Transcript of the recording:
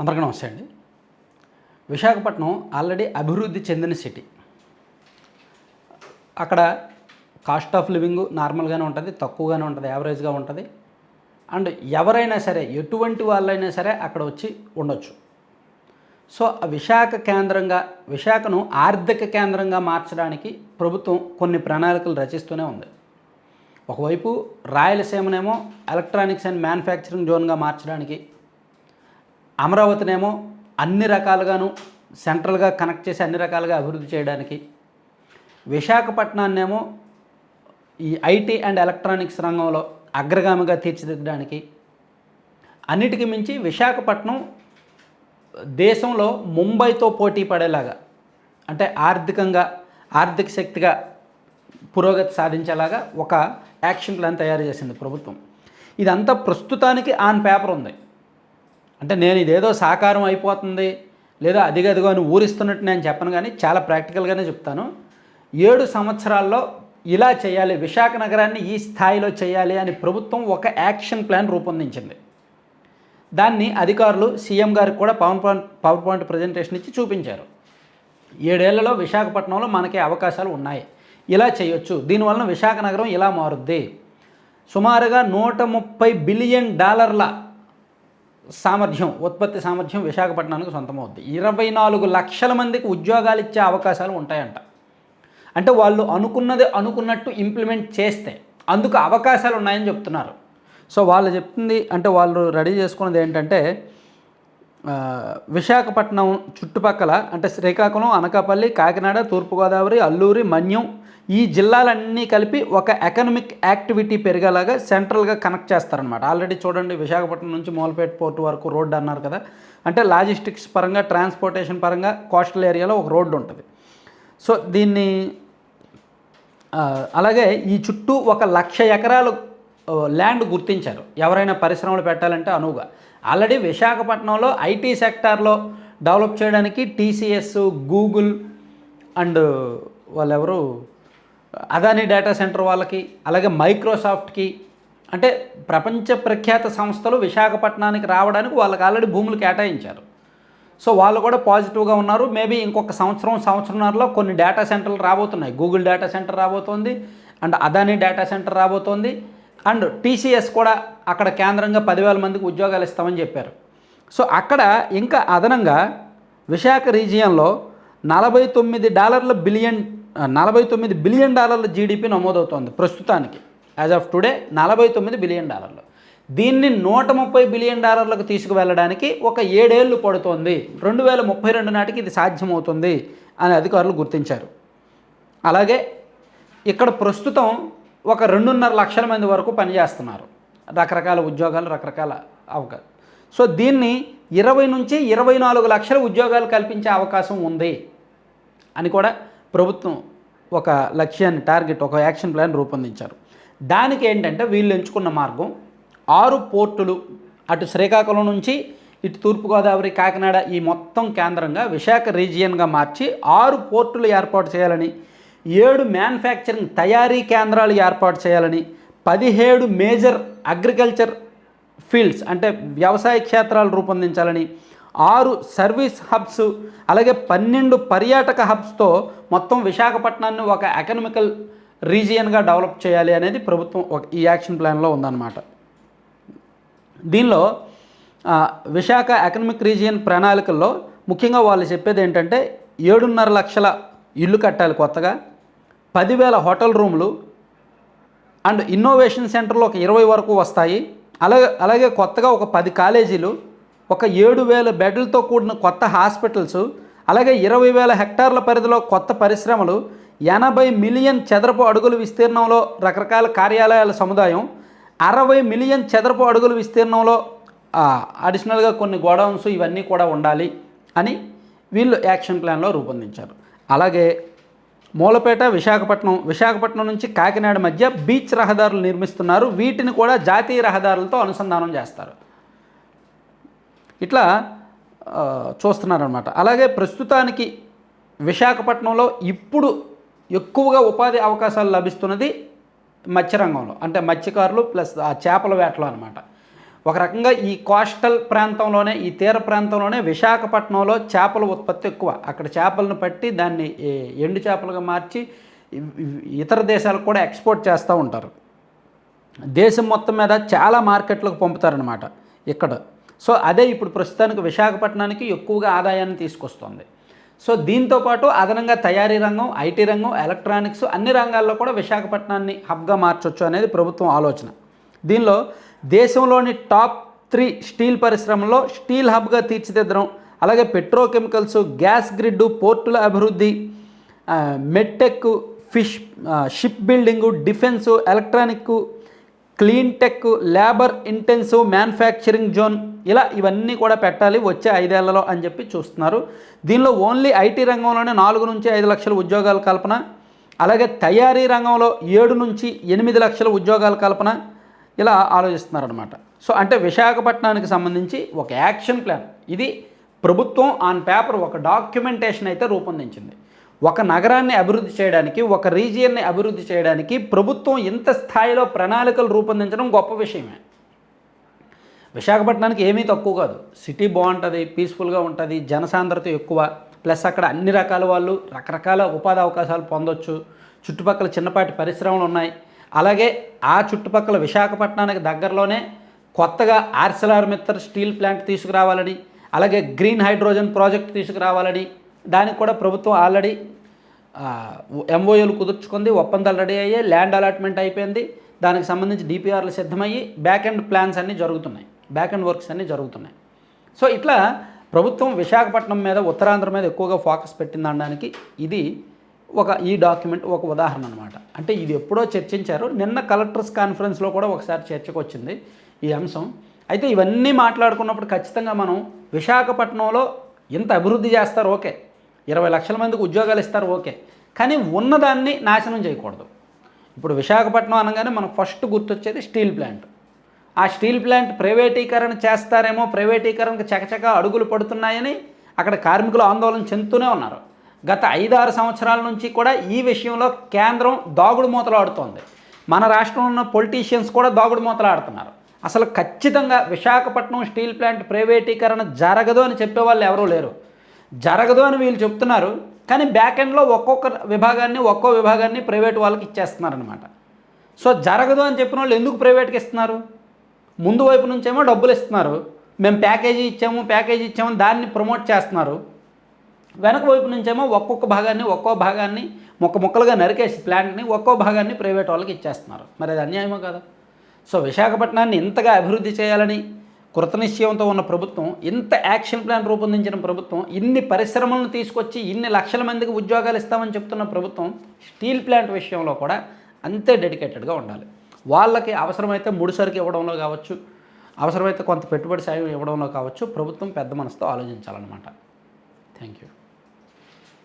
అందరికీ నమస్తే అండి. విశాఖపట్నం ఆల్రెడీ అభివృద్ధి చెందిన సిటీ. అక్కడ కాస్ట్ ఆఫ్ లివింగ్ నార్మల్గానే ఉంటుంది తక్కువగానే ఉంటుంది యావరేజ్గా ఉంటుంది. అండ్ ఎవరైనా సరే ఎటువంటి వాళ్ళైనా సరే అక్కడ వచ్చి ఉండొచ్చు. సో ఆ విశాఖ కేంద్రంగా విశాఖను ఆర్థిక కేంద్రంగా మార్చడానికి ప్రభుత్వం కొన్ని ప్రణాళికలు రచిస్తూనే ఉంది. ఒకవైపు రాయలసీమనేమో ఎలక్ట్రానిక్స్ అండ్ మ్యానుఫ్యాక్చరింగ్ జోన్గా మార్చడానికి అమరావతినేమో అన్ని రకాలుగాను సెంట్రల్గా కనెక్ట్ చేసి అన్ని రకాలుగా అభివృద్ధి చేయడానికి. విశాఖపట్నాన్నేమో ఈ ఐటీ అండ్ ఎలక్ట్రానిక్స్ రంగంలో అగ్రగామిగా తీర్చిదిద్దడానికి. అన్నిటికీ మించి విశాఖపట్నం దేశంలో ముంబైతో పోటీ పడేలాగా అంటే ఆర్థికంగా ఆర్థిక శక్తిగా పురోగతి సాధించేలాగా ఒక యాక్షన్ ప్లాన్ తయారు చేసింది ప్రభుత్వం. ఇదంతా ప్రస్తుతానికి ఆన్ పేపర్ ఉంది. అంటే నేను ఇదేదో సాకారం అయిపోతుంది లేదా అదిగదిగో అని ఊరిస్తున్నట్టు నేను చెప్పను కానీ చాలా ప్రాక్టికల్గానే చెప్తాను. ఏడు సంవత్సరాల్లో ఇలా చేయాలి విశాఖ నగరాన్ని ఈ స్థాయిలో చేయాలి అని ప్రభుత్వం ఒక యాక్షన్ ప్లాన్ రూపొందించింది. దాన్ని అధికారులు సీఎం గారికి కూడా PowerPoint PowerPoint presentation ఇచ్చి చూపించారు. ఏడేళ్ళలో విశాఖపట్నంలో మనకి అవకాశాలు ఉన్నాయి. ఇలా చేయొచ్చు దీనివలన విశాఖ నగరం ఇలా మారుద్ది. సుమారుగా నూట ముప్పై బిలియన్ డాలర్ల సామర్థ్యం ఉత్పత్తి సామర్థ్యం విశాఖపట్నానికి సొంతమవుద్ది. ఇరవై నాలుగు లక్షల మందికి ఉద్యోగాలు ఇచ్చే అవకాశాలు ఉంటాయంట. అంటే వాళ్ళు అనుకున్నది అనుకున్నట్టు ఇంప్లిమెంట్ చేస్తే అందుకు అవకాశాలు ఉన్నాయని చెప్తున్నారు. సో వాళ్ళు చెప్తుంది అంటే వాళ్ళు రెడీ చేసుకున్నది ఏంటంటే విశాఖపట్నం చుట్టుపక్కల అంటే శ్రీకాకుళం అనకాపల్లి కాకినాడ తూర్పుగోదావరి అల్లూరి మన్యం ఈ జిల్లాలన్నీ కలిపి ఒక ఎకనమిక్ యాక్టివిటీ పెరిగేలాగా సెంట్రల్గా కనెక్ట్ చేస్తారనమాట ఆల్రెడీ చూడండి విశాఖపట్నం నుంచి మూలపేట పోర్టు వరకు రోడ్డు అన్నారు కదా. అంటే లాజిస్టిక్స్ పరంగా ట్రాన్స్పోర్టేషన్ పరంగా కోస్టల్ ఏరియాలో ఒక రోడ్డు ఉంటుంది. సో దీన్ని అలాగే ఈ చుట్టూ ఒక లక్ష ఎకరాలు ల్యాండ్ గుర్తించారు. ఎవరైనా పరిశ్రమలు పెట్టాలంటే అనువుగా. ఆల్రెడీ విశాఖపట్నంలో ఐటీ సెక్టార్లో డెవలప్ చేయడానికి టీసీఎస్ గూగుల్ అండ్ వాళ్ళెవరు అదానీ డేటా సెంటర్ వాళ్ళకి అలాగే మైక్రోసాఫ్ట్కి అంటే ప్రపంచ ప్రఖ్యాత సంస్థలు విశాఖపట్నానికి రావడానికి వాళ్ళకి ఆల్రెడీ భూములు కేటాయించారు. సో వాళ్ళు కూడా పాజిటివ్గా ఉన్నారు. మేబీ ఇంకొక సంవత్సరం సంవత్సరంన్నరలో కొన్ని డేటా సెంటర్లు రాబోతున్నాయి. గూగుల్ డేటా సెంటర్ రాబోతోంది అండ్ అదానీ డేటా సెంటర్ రాబోతోంది. అండ్ టీసీఎస్ కూడా అక్కడ కేంద్రంగా పదివేల మందికి ఉద్యోగాలు ఇస్తామని చెప్పారు. సో అక్కడ ఇంకా అదనంగా విశాఖ రీజియన్లో నలభై తొమ్మిది డాలర్ల బిలియన్ నలభై తొమ్మిది బిలియన్ డాలర్ల జీడిపి నమోదవుతోంది ప్రస్తుతానికి. యాజ్ ఆఫ్ టుడే నలభై తొమ్మిది బిలియన్ డాలర్లు. దీన్ని నూట ముప్పై బిలియన్ డాలర్లకు తీసుకువెళ్ళడానికి ఒక ఏడేళ్ళు పడుతోంది. రెండు వేల ముప్పై రెండు నాటికి ఇది సాధ్యమవుతుంది అని అధికారులు గుర్తించారు. అలాగే ఇక్కడ ప్రస్తుతం ఒక రెండున్నర లక్షల మంది వరకు పనిచేస్తున్నారు. రకరకాల ఉద్యోగాలు రకరకాల అవకాశం సో దీన్ని ఇరవై నుంచి ఇరవై నాలుగు లక్షల ఉద్యోగాలు కల్పించే అవకాశం ఉంది అని కూడా ప్రభుత్వం ఒక లక్ష్యాన్ని టార్గెట్ ఒక యాక్షన్ ప్లాన్ రూపొందించారు. దానికి ఏంటంటే వీళ్ళు ఎంచుకున్న మార్గం ఆరు పోర్టులు. అటు శ్రీకాకుళం నుంచి ఇటు తూర్పుగోదావరి కాకినాడ ఈ మొత్తం కేంద్రంగా విశాఖ రీజియన్గా మార్చి ఆరు పోర్టులు ఏర్పాటు చేయాలని ఏడు మ్యానుఫ్యాక్చరింగ్ తయారీ కేంద్రాలు ఏర్పాటు చేయాలని పదిహేడు మేజర్ అగ్రికల్చర్ ఫీల్డ్స్ అంటే వ్యవసాయ క్షేత్రాలు రూపొందించాలని ఆరు సర్వీస్ హబ్స్ అలాగే పన్నెండు పర్యాటక హబ్స్తో మొత్తం విశాఖపట్నాన్ని ఒక ఎకనమికల్ రీజియన్గా డెవలప్ చేయాలి అనేది ప్రభుత్వం ఒక ఈ యాక్షన్ ప్లాన్లో ఉందన్నమాట. దీనిలో విశాఖ ఎకనమిక్ రీజియన్ ప్రణాళికల్లో ముఖ్యంగా వాళ్ళు చెప్పేది ఏంటంటే ఏడున్నర లక్షల ఇల్లు కట్టాలి కొత్తగా. పదివేల హోటల్ రూములు అండ్ ఇన్నోవేషన్ సెంటర్లు ఒక ఇరవై వరకు వస్తాయి. అలాగే అలాగే కొత్తగా ఒక పది కాలేజీలు ఒక ఏడు వేల బెడ్లతో కూడిన కొత్త హాస్పిటల్స్ అలాగే ఇరవై వేల హెక్టార్ల పరిధిలో కొత్త పరిశ్రమలు ఎనభై మిలియన్ చదరపు అడుగుల విస్తీర్ణంలో రకరకాల కార్యాలయాల సముదాయం అరవై మిలియన్ చదరపు అడుగుల విస్తీర్ణంలో అడిషనల్గా కొన్ని గోడౌన్స్ ఇవన్నీ కూడా ఉండాలి అని వీళ్ళు యాక్షన్ ప్లాన్లో రూపొందించారు. అలాగే మూలపేట విశాఖపట్నం విశాఖపట్నం నుంచి కాకినాడ మధ్య బీచ్ రహదారులు నిర్మిస్తున్నారు. వీటిని కూడా జాతీయ రహదారులతో అనుసంధానం చేస్తారు. ఇట్లా చూస్తున్నారనమాట అలాగే ప్రస్తుతానికి విశాఖపట్నంలో ఇప్పుడు ఎక్కువగా ఉపాధి అవకాశాలు లభిస్తున్నది మత్స్యరంగంలో. అంటే మత్స్యకారులు ప్లస్ ఆ చేపల వేటలో అనమాట ఒక రకంగా ఈ కోస్టల్ ప్రాంతంలోనే ఈ తీర ప్రాంతంలోనే విశాఖపట్నంలో చేపల ఉత్పత్తి ఎక్కువ. అక్కడ చేపలను పట్టి దాన్ని ఎండు చేపలుగా మార్చి ఇతర దేశాలకు కూడా ఎక్స్పోర్ట్ చేస్తూ ఉంటారు. దేశం మొత్తం మీద చాలా మార్కెట్లకు పంపుతారనమాట ఇక్కడ. సో అదే ఇప్పుడు ప్రస్తుతానికి విశాఖపట్నానికి ఎక్కువగా ఆదాయాన్ని తీసుకొస్తుంది. సో దీంతో పాటు అదనంగా తయారీ రంగం ఐటీ రంగం ఎలక్ట్రానిక్స్ అన్ని రంగాల్లో కూడా విశాఖపట్నాన్ని హబ్గా మార్చొచ్చు అనేది ప్రభుత్వం ఆలోచన. దీనిలో దేశంలోని టాప్ త్రీ స్టీల్ పరిశ్రమలో స్టీల్ హబ్గా తీర్చిదిద్దడం అలాగే పెట్రోకెమికల్స్ గ్యాస్ గ్రిడ్ పోర్టుల అభివృద్ధి medtech fish ship building defence electronic clean tech labour intensive manufacturing zone ఇలా ఇవన్నీ కూడా పెట్టాలి వచ్చే ఐదేళ్ళలో అని చెప్పి చూస్తున్నారు. దీనిలో ఓన్లీ ఐటీ రంగంలోనే నాలుగు నుంచి ఐదు లక్షల ఉద్యోగాల కల్పన అలాగే తయారీ రంగంలో ఏడు నుంచి ఎనిమిది లక్షల ఉద్యోగాల కల్పన ఇలా ఆలోచిస్తున్నారనమాట సో అంటే విశాఖపట్నానికి సంబంధించి ఒక యాక్షన్ ప్లాన్. ఇది ప్రభుత్వం ఆన్ పేపర్ ఒక డాక్యుమెంటేషన్ అయితే రూపొందించింది. ఒక నగరాన్ని అభివృద్ధి చేయడానికి ఒక రీజియన్ని అభివృద్ధి చేయడానికి ప్రభుత్వం ఇంత స్థాయిలో ప్రణాళికలు రూపొందించడం గొప్ప విషయమే. విశాఖపట్నానికి ఏమీ తక్కువ కాదు. సిటీ బాగుంటుంది పీస్ఫుల్గా ఉంటుంది జనసాంద్రత ఎక్కువ. ప్లస్ అక్కడ అన్ని రకాల వాళ్ళు రకరకాల ఉపాధి అవకాశాలు పొందొచ్చు. చుట్టుపక్కల చిన్నపాటి పరిశ్రమలు ఉన్నాయి. అలాగే ఆ చుట్టుపక్కల విశాఖపట్నానికి దగ్గరలోనే కొత్తగా ఆర్సెలార్ మిత్తర్ స్టీల్ ప్లాంట్ తీసుకురావాలని అలాగే గ్రీన్ హైడ్రోజన్ ప్రాజెక్ట్ తీసుకురావాలని దానికి కూడా ప్రభుత్వం ఆల్రెడీ ఎంఓఏలు కుదుర్చుకుంది ఒప్పందాలు రెడీ అయ్యాయి ల్యాండ్ అలాట్మెంట్ అయిపోయింది. దానికి సంబంధించి డిపిఆర్లు సిద్ధమయ్యి బ్యాక్ ఎండ్ ప్లాన్స్ అన్నీ జరుగుతున్నాయి బ్యాక్ ఎండ్ వర్క్స్ అన్నీ జరుగుతున్నాయి. సో ఇట్లా ప్రభుత్వం విశాఖపట్నం మీద ఉత్తరాంధ్ర మీద ఎక్కువగా ఫోకస్ పెట్టిందనడానికి ఇది ఒక ఈ డాక్యుమెంట్ ఒక ఉదాహరణ అనమాట అంటే ఇది ఎప్పుడో చర్చించారు. నిన్న కలెక్టర్స్ కాన్ఫరెన్స్లో కూడా ఒకసారి చర్చకు వచ్చింది ఈ అంశం. అయితే ఇవన్నీ మాట్లాడుకున్నప్పుడు ఖచ్చితంగా మనం విశాఖపట్నంలో ఇంత అభివృద్ధి చేస్తారు ఓకే. ఇరవై లక్షల మందికి ఉద్యోగాలు ఇస్తారు ఓకే. కానీ ఉన్నదాన్ని నాశనం చేయకూడదు. ఇప్పుడు విశాఖపట్నం అనగానే మనకు ఫస్ట్ గుర్తొచ్చేది స్టీల్ ప్లాంట్. ఆ స్టీల్ ప్లాంట్ ప్రైవేటీకరణ చేస్తారేమో ప్రైవేటీకరణకు చకచక అడుగులు పడుతున్నాయని అక్కడ కార్మికులు ఆందోళన చెందుతూనే ఉన్నారు. గత ఐదారు సంవత్సరాల నుంచి కూడా ఈ విషయంలో కేంద్రం దాగుడు మూతలాడుతోంది మన రాష్ట్రంలో ఉన్న పొలిటీషియన్స్ కూడా దాగుడు మూతలు ఆడుతున్నారు. అసలు ఖచ్చితంగా విశాఖపట్నం స్టీల్ ప్లాంట్ ప్రైవేటీకరణ జరగదు అని చెప్పేవాళ్ళు ఎవరూ లేరు. జరగదు అని వీళ్ళు చెప్తున్నారు కానీ బ్యాక్ ఎండ్లో ఒక్కొక్క విభాగాన్ని ఒక్కో విభాగాన్ని ప్రైవేట్ వాళ్ళకి ఇచ్చేస్తున్నారనమాట సో జరగదు అని చెప్పిన వాళ్ళు ఎందుకు ప్రైవేట్కి ఇస్తున్నారు? ముందు వైపు నుంచేమో డబ్బులు ఇస్తున్నారు. మేము ప్యాకేజీ ఇచ్చాము ప్యాకేజీ ఇచ్చాము దాన్ని ప్రమోట్ చేస్తున్నారు. వెనక వైపు నుంచేమో ఒక్కొక్క భాగాన్ని ఒక్కో భాగాన్ని ముక్క ముక్కలుగా నరికేసి ప్లాంట్ని ఒక్కో భాగాన్ని ప్రైవేట్ వాళ్ళకి ఇచ్చేస్తున్నారు. మరి అది అన్యాయమో కదా? సో విశాఖపట్నాన్ని ఇంతగా అభివృద్ధి చేయాలని కృతనిశ్చయంతో ఉన్న ప్రభుత్వం ఇంత యాక్షన్ ప్లాన్ రూపొందించిన ప్రభుత్వం ఇన్ని పరిశ్రమలను తీసుకొచ్చి ఇన్ని లక్షల మందికి ఉద్యోగాలు ఇస్తామని చెప్తున్న ప్రభుత్వం స్టీల్ ప్లాంట్ విషయంలో కూడా అంతే డెడికేటెడ్గా ఉండాలి. వాళ్ళకి అవసరమైతే ముడిసరికి ఇవ్వడంలో కావచ్చు అవసరమైతే కొంత పెట్టుబడి సాయం ఇవ్వడంలో కావచ్చు ప్రభుత్వం పెద్ద మనసుతో ఆలోచించాలన్నమాట. Thank you.